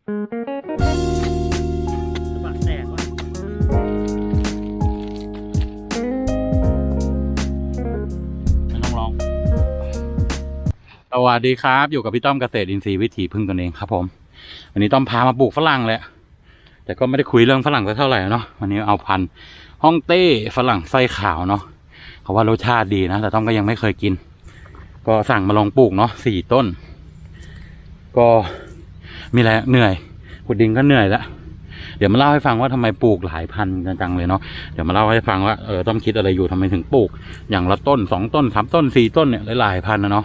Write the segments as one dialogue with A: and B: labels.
A: สะบัดแตกว่ะ
B: ไม่ต้องร้อง สวัสดีครับ อยู่กับพี่ต้อมเกษตรอินทรีย์วิถีพึ่งตนเองครับ ผม วันนี้ต้อมพามาปลูกฝรั่งเลย แต่ก็ไม่ได้คุยเรื่องฝรั่งสักเท่าไหร่เนาะ วันนี้เอาพันฮ่องเต้ฝรั่งไส้ขาวเนาะเขาว่ารสชาติดีนะ แต่ต้อมก็ยังไม่เคยกิน ก็สั่งมาลองปลูกเนาะสี่ต้น ก็ มีอะไรเหนื่อยขุดดินก็เหนื่อยแล้วเดี๋ยวมาเล่าให้ฟังว่าทำไมปลูกหลายพันธุ์จังๆเลยเนาะเดี๋ยวมาเล่าให้ฟังว่าเออต้อมคิดอะไรอยู่ทำไมถึงปลูก อย่างละต้นสองต้นสามต้นสี่ต้นเนี่ยหลายๆพันนะเนาะ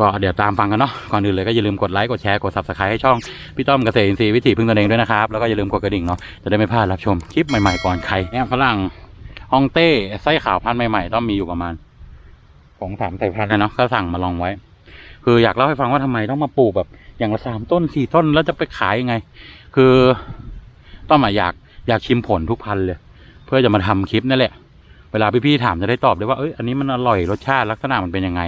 B: ก็เดี๋ยวตามฟังกันเนาะก่อนอื่นเลยก็อย่าลืมกดไลค์กดแชร์กด subscribe ให้ช่องพี่ต้อมเกษตรอินทรีย์วิถีพึ่งตนเองด้วยนะครับแล้วก็อย่าลืมกดกระดิ่งเนาะจะได้ไม่พลาดรับชมคลิปใหม่ๆก่อนใครแอมฝรั่งฮองเต้ไส้ขาวพันธุ์ใหม่ๆต้องมีอยู่ประมาณสองสามสายพันธุ์นะเนาะก็สั่งมาลองไว้ คืออยากเล่าให้ฟังว่าทำไมต้องมาปลูกแบบ อย่างละสามต้นสี่ต้นแล้วจะไปขายยังไง คือต้อมอะอยากอยากชิมผลทุกพันเลย เพื่อจะมาทำคลิปนั่นแหละ เวลาพี่ๆถามจะได้ตอบได้ว่าเอ้ยอันนี้มันอร่อยรสชาติลักษณะมันเป็นยังไง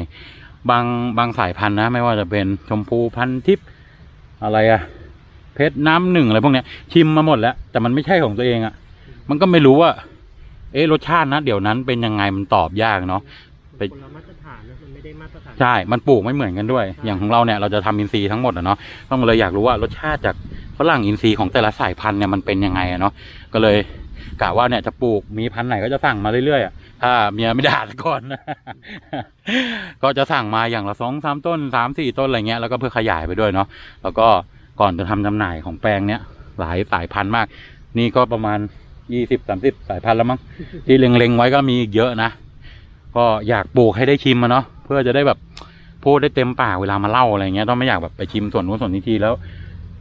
B: บางบางสายพันธุ์นะ ไม่ว่าจะเป็นชมพูพันธุ์ทิพย์อะไรอะเพชรน้ำหนึ่งอะไรพวกเนี้ยชิมมาหมดแล้ว แต่มันไม่ใช่ของตัวเองอะมันก็ไม่รู้ว่า เอ๊ะรสชาตินะเดี๋ยวนั้นเป็นยังไงมันตอบยากเนาะไป
A: คนละมาตรฐาน ไม่ได้มาตรฐาน
B: ใช่ มันปลูกไม่เหมือนกันด้วย อย่างของเราเนี่ยเราจะทำอินทรีย์ทั้งหมดอะเนาะ ต้องเลยอยากรู้ว่ารสชาติจากฝรั่งอินทรีย์ของแต่ละสายพันธุ์เนี่ยมันเป็นยังไงอะเนาะ ก็เลยกะว่าเนี่ยจะปลูกมีพันธุ์ไหนก็จะสั่งมาเรื่อยๆอะถ้าเมียไม่ด่าก่อนนะก็จะสั่งมาอย่างละสองสามต้นสามสี่ต้นอะไรเงี้ยแล้วก็เพื่อขยายไปด้วยเนาะ แล้วก็ก่อนจะทำจำหน่ายของแปลงเนี้ยหลายสายพันธุ์มาก นี่ก็ประมาณยี่สิบสามสิบสายพันธุ์แล้วมั้งที่เล็งๆไว้ก็มีอีกเยอะนะ ก็อยากปลูกให้ได้ชิมอะเนาะเพื่อจะได้แบบพูดได้เต็มปากเวลามาเล่าอะไรเงี้ยต้องไม่อยากแบบไปชิมส่วนนู้นส่วนนี้ทีแล้ว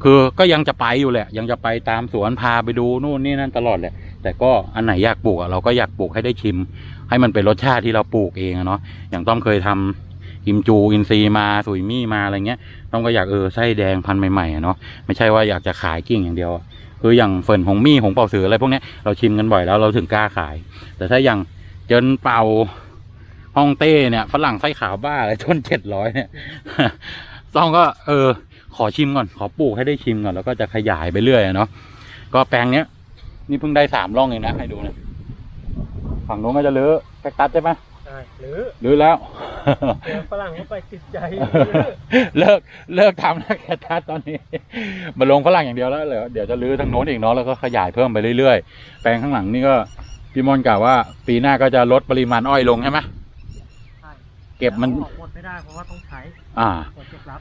B: คือก็ยังจะไปอยู่แหละ ยังจะไปตามสวนพาไปดูนู่นนี่นั่นตลอดแหละ แต่ก็อันไหนอยากปลูกอะเราก็อยากปลูกให้ได้ชิม ให้มันเป็นรสชาติที่เราปลูกเองเนาะอย่างต้อมเคยทำกิมจูอินซีมาสุยมี่มาอะไรเงี้ยต้อมก็อยากเออไส้แดงพันใหม่ๆเนาะไม่ใช่ว่าอยากจะขายกิ่งอย่างเดียว คืออย่างเฟิร์นหงมี่หงเป่าเสืออะไรพวกเนี้ยเราชิมกันบ่อยแล้วเราถึงกล้าขาย แต่ถ้าอย่างเจินเป่า ฮ่องเต้เนี่ยฝรั่งไส้ขาวบ้าอะไรต้นเจ็ดร้อยเนี่ยต้องก็เออ ขอชิมก่อนขอปลูกให้ได้ชิมก่อนแล้วก็จะขยายไปเรื่อยอะเนาะก็แปลงเนี้ยนี่เพิ่งได้สามร่องเองนะให้ดูนะฝั่งโน้นก็จะเลื้อแคคตัสใช่ไหม
A: ใช่หรือ
B: เลื้อแล้ว
A: เจอฝรั่งเข้าไปติดใจ
B: เลิกเลิกทำแล้วแคคตัสตอนนี้มาลงฝรั่งอย่างเดียวแล้วเหรอเดี๋ยวจะลื้อทางโน้นอีกเนาะแล้วก็ขยายเพิ่มไปเรื่อยๆ แปลงข้างหลังนี่ก็พี่มอนกล่าวว่า ปีหน้าก็จะลดปริมาณอ้อยลงใช่ไหม
A: ใช่
B: เก็บมัน
A: ออกหมดไม่ได้เพราะว่าต้องใช้
B: อ่า
A: กดเก็บรับ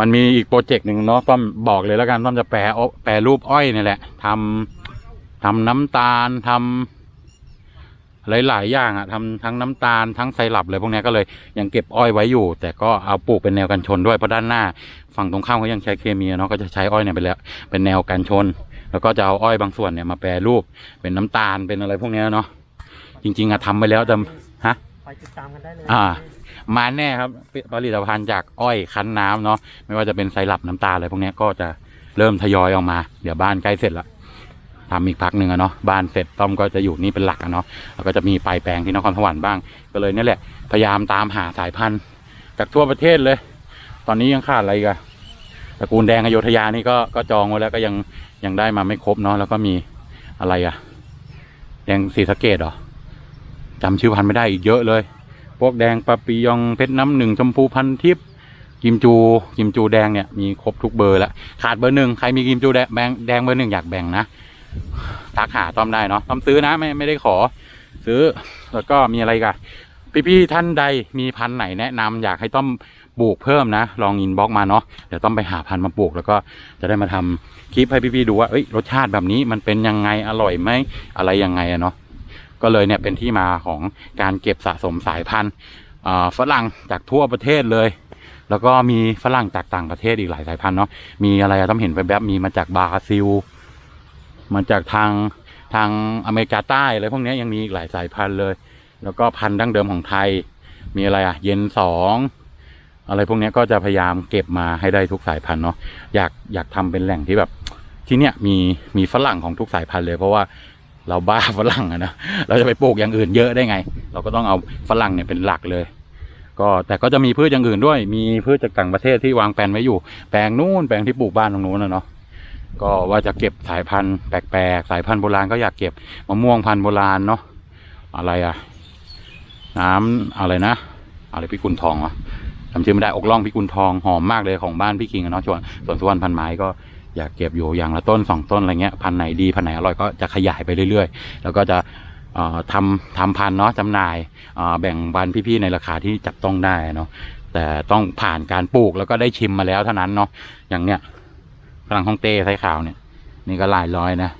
B: มันมีอีกโปรเจกต์หนึ่งเนาะต้อมบอกเลยแล้วกันต้อมจะแปรอ้อแปรรูปอ้อยนี่แหละทำทำน้ำตาลทำหลาย ๆ อย่างอะทำทั้งน้ำตาลทั้งไซรัปเลยพวกเนี้ยก็เลยยังเก็บอ้อยไว้อยู่ แต่ก็เอาปลูกเป็นแนวกันชนด้วยเพราะด้านหน้า ฝั่งตรงข้ามเขายังใช้เคมีอะเนาะก็จะใช้อ้อยเนี่ยไปแล้วเป็นแนวกันชน แล้วก็จะเอาอ้อยบางส่วนเนี่ยมาแปรรูปเป็นน้ำตาลเป็นอะไรพวกเนี้ยเนาะจริง ๆอะทำไปแล้วแต่ฮะ
A: ไปติดตามกันได้เลย
B: อ่า มาแน่ครับผลิตภัณฑ์จากอ้อยคั้นน้ำเนาะไม่ว่าจะเป็นไซรัปน้ำตาลอะไรพวกนี้ก็จะเริ่มทยอยออกมา เดี๋ยวบ้านใกล้เสร็จละทำอีกพักหนึ่งอะเนาะบ้านเสร็จต้อมก็จะอยู่นี่เป็นหลักอะเนาะแล้วก็จะมีปลายแปลงที่นครสวรรค์บ้าง ก็เลยนี่แหละพยายามตามหาสายพันธุ์ จากทั่วประเทศเลย ตอนนี้ยังขาดอะไรกันตระกูลแดงอโยธยานี่ก็ก็จองไว้แล้วก็ยังยังได้มาไม่ครบเนาะแล้วก็มีอะไรอะแดงสีสะเกดเหรอจำชื่อพันธุ์ไม่ได้อีกเยอะเลย วกแดงปาปิยองเพชรน้ำหนึ่งชมพูพันทิพย์กิมจูกิมจูแดงเนี่ยมีครบทุกเบอร์ล้วขาดเบอร์หนึ่งใครมีกิมจูแดงแบงแดงเบอร์หนึ่งอยากแบ่งนะทักหาต้อมได้เนาะต้อมซื้อนะไม่ไม่ได้ขอ ซื้อแล้วก็มีอะไรกันพี่ๆท่านใดมีพันธุ์ไหนแนะนำอยากให้ต้อมปลูกเพิ่มนะ ลองอินบ็อกมาเนาะเดี๋ยวต้อมไปหาพันธุ์มาปลูกแล้วก็จะได้มาทำคลิปให้พี่ๆดูว่าเอ้ยรสชาติแบบนี้มันเป็นยังไงอร่อยไหมอะไรยังไงอะเนาะ ก็เลยเนี่ยเป็นที่มาของการเก็บสะสมสายพันธุ์ฝรั่งจากทั่วประเทศเลย แล้วก็มีฝรั่งจากต่างประเทศอีกหลายสายพันธุ์เนาะมีอะไรอะต้องเห็นไปแวบมีมาจากบราซิล มาจากทางทางอเมริกาใต้อะไรพวกนี้ยังมีอีกหลายสายพันธุ์เลย แล้วก็พันธุ์ดั้งเดิมของไทย มีอะไรอะเย็นสองอะไรพวกนี้ก็จะพยายามเก็บมาให้ได้ทุกสายพันธุ์เนาะอยากอยากทำเป็นแหล่งที่แบบที่เนี้ยมีมีฝรั่งของทุกสายพันธุ์เลย เพราะว่า เราบ้าฝรั่งอะนะเราจะไปปลูกอย่างอื่นเยอะได้ไง เราก็ต้องเอาฝรั่งเนี่ยเป็นหลักเลย ก็แต่ก็จะมีพืชอย่างอื่นด้วย มีพืชจากต่างประเทศที่วางแผนไว้อยู่ แปลงนู้นแปลงที่ปลูกบ้านตรงนู้นนะเนาะก็ว่าจะเก็บสายพันธุ์แปลกๆสายพันธุ์โบราณก็อยากเก็บมะม่วงพันธุ์โบราณเนาะอะไรอะน้ำอะไรนะอะไรพิกุลทองวะจำชื่อไม่ได้อกล่องพิกุลทองหอมมากเลยของบ้านพี่คิงเนาะส่วนส่วนสุวรรณพันไม้ก็ อยากเก็บอยู่อย่างละต้นสองต้นอะไรเงี้ยพันไหนดีพันไหนอร่อยก็จะขยายไปเรื่อยๆ แล้วก็จะทำทำพันเนาะจำหน่ายแบ่งปันพี่ๆในราคาที่จับต้องได้เนาะแต่ต้องผ่านการปลูกแล้วก็ได้ชิมมาแล้วเท่านั้นเนาะอย่างเนี้ยกำลังฮ่องเต้ไส้ขาวเนี่ย นี่ก็หลายร้อยนะ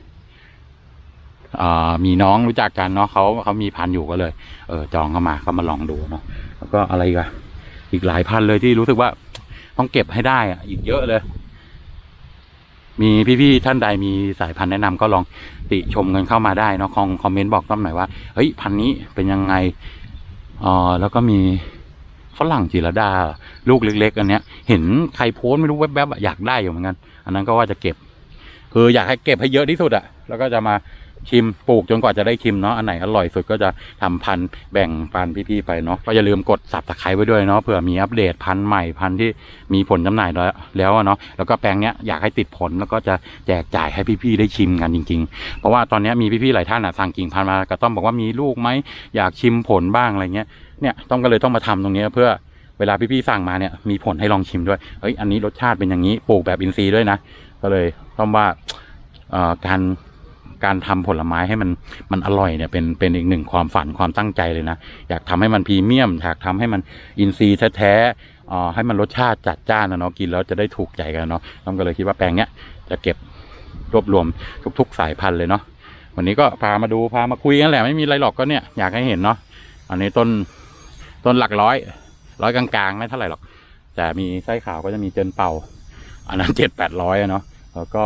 B: มีน้องรู้จักกันเนาะเขาเขามีพันอยู่ก็เลย เออจองเข้ามาก็มาลองดูเนาะแล้วก็อะไรกันอีกหลายพันเลยที่รู้สึกว่าต้องเก็บให้ได้อะอีกเยอะเลย มีพี่ๆท่านใดมีสายพันธุ์แนะนำก็ลองติชมกันเข้ามาได้เนาะคอมคอมเมนต์บอกต้อมหน่อยว่าเฮ้ยพันธุ์นี้เป็นยังไงอ๋อแล้วก็มีฝรั่งจิรดา ลูกเล็ก ๆ อันเนี้ย เห็นใครโพสไม่รู้แวบๆอะอยากได้อยู่เหมือนกัน อันนั้นก็ว่าจะเก็บ คืออยากให้เก็บให้เยอะที่สุดอะแล้วก็จะมา ชิมปลูกจนกว่าจะได้ชิมเนาะอันไหนอร่อยสุดก็จะทำพันธุ์แบ่งปันพี่ๆไปเนาะก็อย่าลืมกดสับตะไคร้ไว้ด้วยเนาะเผื่อมีอัปเดตพันธุ์ใหม่พันธุ์ที่มีผลจำหน่ายแล้วเนาะแล้วก็แปลงเนี้ยอยากให้ติดผลแล้วก็จะแจกจ่ายให้พี่ๆได้ชิมกันจริง ๆ เพราะว่าตอนนี้มีพี่ๆหลายท่านอะสั่งกิ่งพันธุ์มากระต้อมบอกว่ามีลูกไหมอยากชิมผลบ้างอะไรเงี้ยเนี่ยต้องก็เลยต้องมาทำตรงนี้เพื่อเวลาพี่ๆสั่งมาเนี่ยมีผลให้ลองชิมด้วย เฮ้ย อันนี้รสชาติเป็นอย่างนี้ ปลูกแบบอินทรีย์ด้วยนะ ก็เลยต้องว่าอ่อการ การทำผลไม้ให้มันมันอร่อยเนี่ยเป็นเป็นอีกหนึ่งความฝันความตั้งใจเลยนะ อยากทำให้มันพรีเมียม อยากทำให้มันอินทรีย์แท้ๆอ่อให้มันรสชาติจัดจ้านนะเนาะกินแล้วจะได้ถูกใจกันเนาะต้องก็เลยคิดว่าแปลงเนี้ยจะเก็บรวบรวมทุก ๆ สายพันธุ์เลยเนาะวันนี้ก็พามาดูพามาคุยกันแหละไม่มีอะไรหรอกก็เนี่ยอยากให้เห็นเนาะอันนี้ต้นต้นหลักร้อยร้อยกลางๆไม่เท่าไหร่หรอกแต่มีไส้ขาวก็จะมีเจนเป่า อันนั้นเจ็ดแปดร้อยเนาะแล้วก็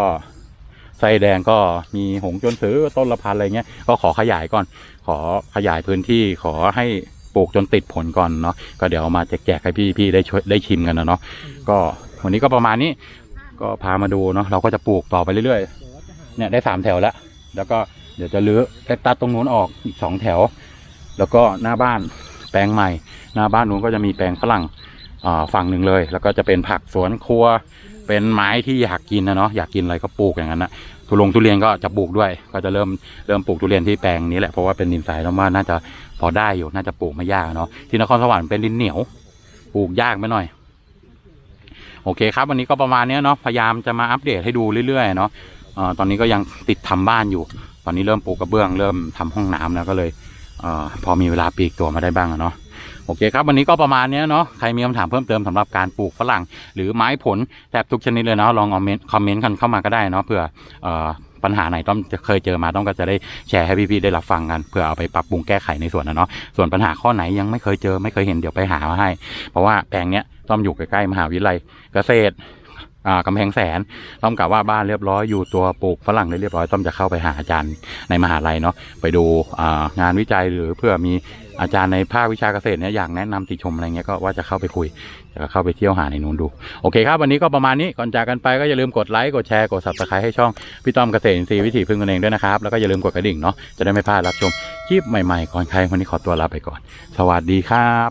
B: ไส้แดงก็มีหงจนซื้อต้นละพันอะไรเงี้ยก็ขอขยายก่อน ขอขยายพื้นที่ขอให้ปลูกจนติดผลก่อนเนาะก็เดี๋ยวมาแจกๆให้พี่พี่ได้ช่วยได้ชิมกันนะเนาะก็วันนี้ก็ประมาณนี้ ก็พามาดูเนาะเราก็จะปลูกต่อไปเรื่อยๆเนี่ยได้สามแถวแล้ว แล้วก็เดี๋ยวจะรื้อแตตัดตรงนู้นออกอีกสองแถว แล้วก็หน้าบ้านแปลงใหม่ หน้าบ้านนู้นก็จะมีแปลงฝรั่งอ่าฝั่งหนึ่งเลย แล้วก็จะเป็นผักสวนครัว เป็นไม้ที่อยากกินนะเนาะอยากกินอะไรก็ปลูกอย่างนั้นนะทุลงทุเรียนก็จะปลูกด้วย ก็จะเริ่มเริ่มปลูกทุเรียนที่แปลงนี้แหละเพราะว่าเป็นดินทรายแล้วว่าน่าจะพอได้อยู่น่าจะปลูกไม่ยากเนาะที่นครสวรรค์เป็นดินเหนียวปลูกยากไปหน่อย โอเคครับ วันนี้ก็ประมาณเนี้ยเนาะพยายามจะมาอัปเดตให้ดูเรื่อยๆเนาะตอนนี้ก็ยังติดทำบ้านอยู่ ตอนนี้เริ่มปลูกกระเบื้องเริ่มทำห้องน้ำแล้วก็เลย พอมีเวลาปลีกตัวมาได้บ้างอะเนาะโอเคครับวันนี้ก็ประมาณเนี้ยเนาะใครมีคำถามเพิ่มเติมสำหรับการปลูกฝรั่ง หรือไม้ผลแทบทุกชนิดเลยเนาะลองคอมเมนต์คอมเมนต์กันเข้ามาก็ได้เนาะเผื่อปัญหาไหนต้องเคยเจอมาต้องก็จะได้แชร์ให้พี่ๆได้รับฟังกันเพื่อเอาไปปรับปรุงแก้ไขในส่วนนะเนาะส่วนปัญหาข้อไหนยังไม่เคยเจอไม่เคยเห็นเดี๋ยวไปหามาให้ เพราะว่าแปลงเนี้ยต้อมอยู่ใกล้ๆมหาวิทยาลัยเกษตร กำแพงแสนต้อมกะว่าบ้านเรียบร้อยอยู่ตัวปลูกฝรั่งได้เรียบร้อยต้อมจะเข้าไปหาอาจารย์ในมหาลัยเนาะไปดูอ่างานวิจัยหรือเพื่อมีอาจารย์ในภาควิชาเกษตรเนี่ยอยากแนะนำติชมอะไรเงี้ยก็ว่าจะเข้าไปคุยจะเข้าไปเที่ยวหาในนู้นดู โอเคครับ วันนี้ก็ประมาณนี้ก่อนจากกันไปก็อย่าลืมกดไลค์กดแชร์กด subscribe ให้ช่องพี่ต้อมเกษตรอินทรีย์วิถีพึ่งตนเองด้วยนะครับแล้วก็อย่าลืมกดกระดิ่งเนาะจะได้ไม่พลาดรับชมคลิปใหม่ๆก่อนใครวันนี้ขอตัวลาไปก่อน สวัสดีครับ